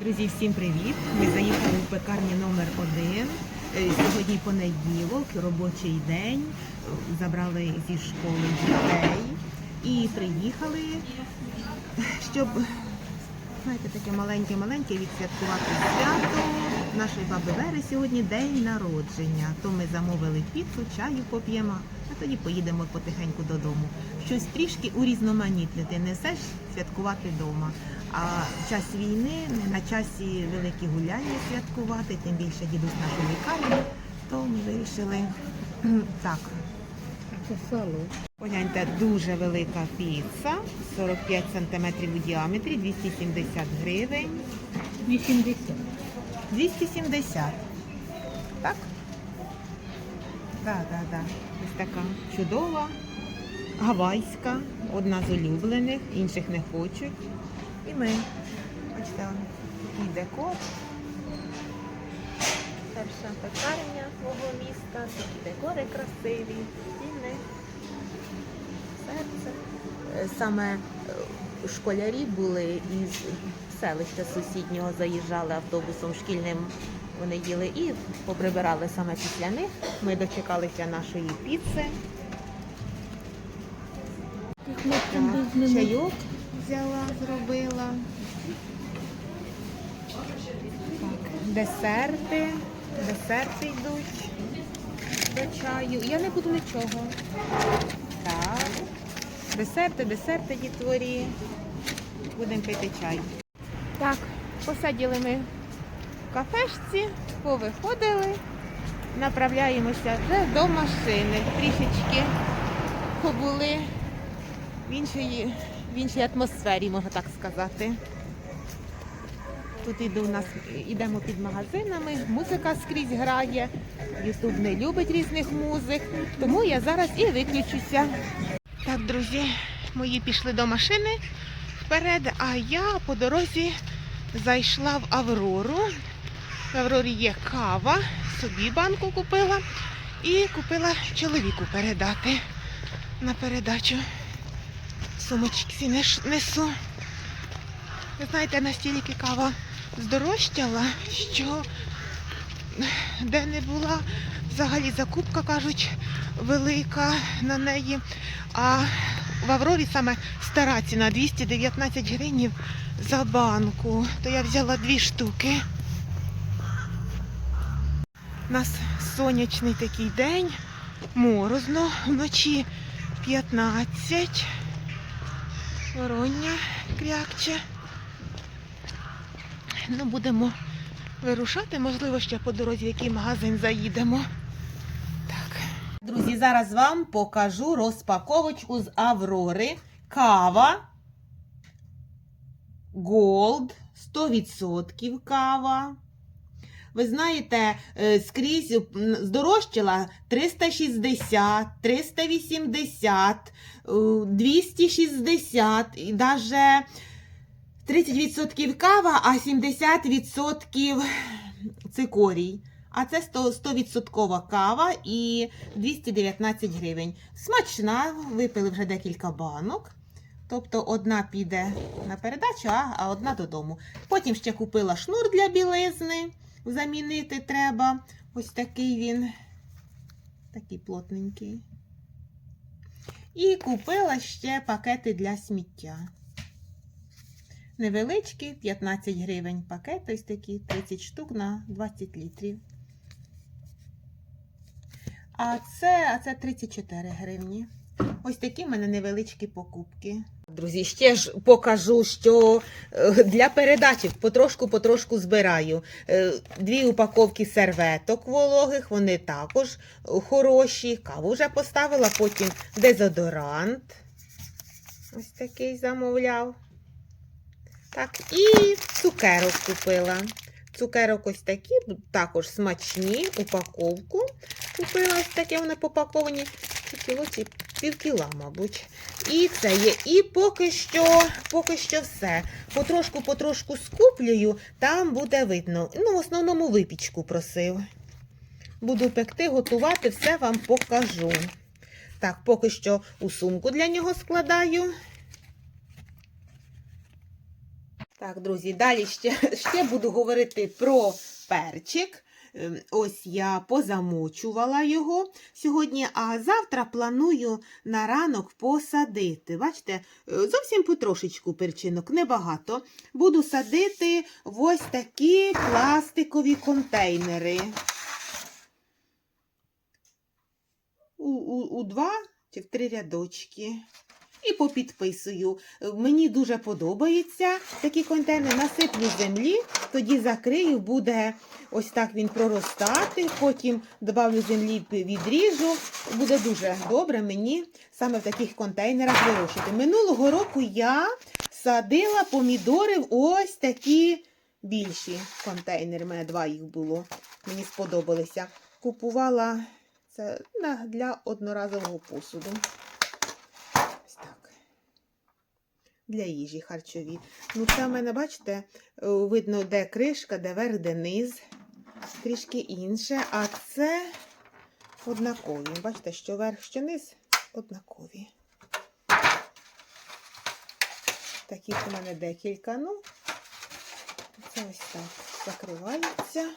Друзі, всім привіт! Ми заїхали у пекарні номер 1 Сьогодні понеділок, робочий день. Забрали зі школи дітей і приїхали, щоб знаєте, таке маленьке-маленьке відсвяткувати свято. Нашої баби Вери сьогодні день народження. То ми замовили піцу, чаю поп'ємо, а тоді поїдемо потихеньку додому. Щось трішки урізноманітнити, не все ж святкувати вдома. А в час війни на часі великі гуляння святкувати, тим більше дідусь наш у лікарні, то ми вирішили так. Це сало. Погляньте, дуже велика піца, 45 см у діаметрі, 270 гривень. 80. 270. Так? Так, так, так. Ось така чудова, гавайська, одна з улюблених, інших не хочуть. І ми. Бачите, такий декор. Перша пекарня свого міста, такі декори красиві, стіни, серце. Е, Саме е, школярі були із селища сусіднього, заїжджали автобусом шкільним. Вони їли і поприбирали саме після них. Ми дочекалися нашої піци. Так, чайок взяла, зробила. Так, десерти. Десерти йдуть до чаю. Я не буду нічого. Так. Десерти, десерти дітворі. Будемо пити чай. Так, посадили ми в кафешці, повиходили, направляємося вже до машини. Трішечки побули в іншій, в іншій атмосфері, можна так сказати. Тут іду, у нас ідемо під магазинами, музика скрізь грає. Ютуб не любить різних музик, тому я зараз і виключуся. Так, друзі, мої пішли до машини вперед, а я по дорозі зайшла в Аврору. В Аврорі є кава, собі банку купила і купила чоловіку передати на передачу. Сумочки несу. Ви знаєте, настільки кава здорожчала, що де не була взагалі закупка, кажуть, велика на неї. А в Аврорі саме стара ціна 219 гривень за банку. То я взяла дві штуки. У нас сонячний такий день, морозно, вночі 15. Вороння крякче. Ну, будемо вирушати, можливо, ще по дорозі який магазин заїдемо. Друзі, зараз вам покажу розпаковочку з Аврори. Кава. Голд. 100% кава. Ви знаєте, е, скрізь здорожчала 360, 380, е, 260 і навіть 30% кава, а 70% цикорій. А це 100%, 100% кава і 219 гривень. Смачна, випили вже декілька банок. Тобто одна піде на передачу, а одна додому. Потім ще купила шнур для білизни. Замінити треба. Ось такий він. Такий плотненький. І купила ще пакети для сміття. Невеличкі, 15 гривень пакет, ось такі 30 штук на 20 літрів. А це, а це 34 гривні. Ось такі в мене невеличкі покупки. Друзі, ще ж покажу, що е, для передачі потрошку-потрошку збираю. Е, Дві упаковки серветок вологих, вони також хороші. Каву вже поставила, потім дезодорант. Ось такий замовляв. Так, і цукерок купила. Цукерок ось такі, також смачні, упаковку. Купила таке, вони попаковані. Кіло ці півкіла, мабуть. І це є. І поки що, поки що все. Потрошку-потрошку скуплюю, там буде видно. Ну, в основному випічку просив. Буду пекти, готувати, все вам покажу. Так, поки що у сумку для нього складаю. Так, друзі, далі ще, ще буду говорити про перчик. Ем, Ось я позамочувала його сьогодні, а завтра планую на ранок посадити. Бачите, е, зовсім потрошечку перчинок, небагато. Буду садити в ось такі пластикові контейнери. У, у, у два чи в три рядочки. І попідписую. Е, Мені дуже подобається такі контейнери. Насиплю землі, тоді закрию, буде ось так він проростати. Потім додавлю землі, відріжу. Буде дуже добре мені саме в таких контейнерах вирощувати. Минулого року я садила помідори в ось такі більші контейнери. У мене два їх було. Мені сподобалися. Купувала це для одноразового посуду. Ось так. Для їжі харчові. Ну, це в мене, бачите, е, видно, де кришка, де верх, де низ. Трішки інше. А це однакові. Бачите, що верх, що низ однакові. Таких у мене декілька. Ну, це ось так закривається.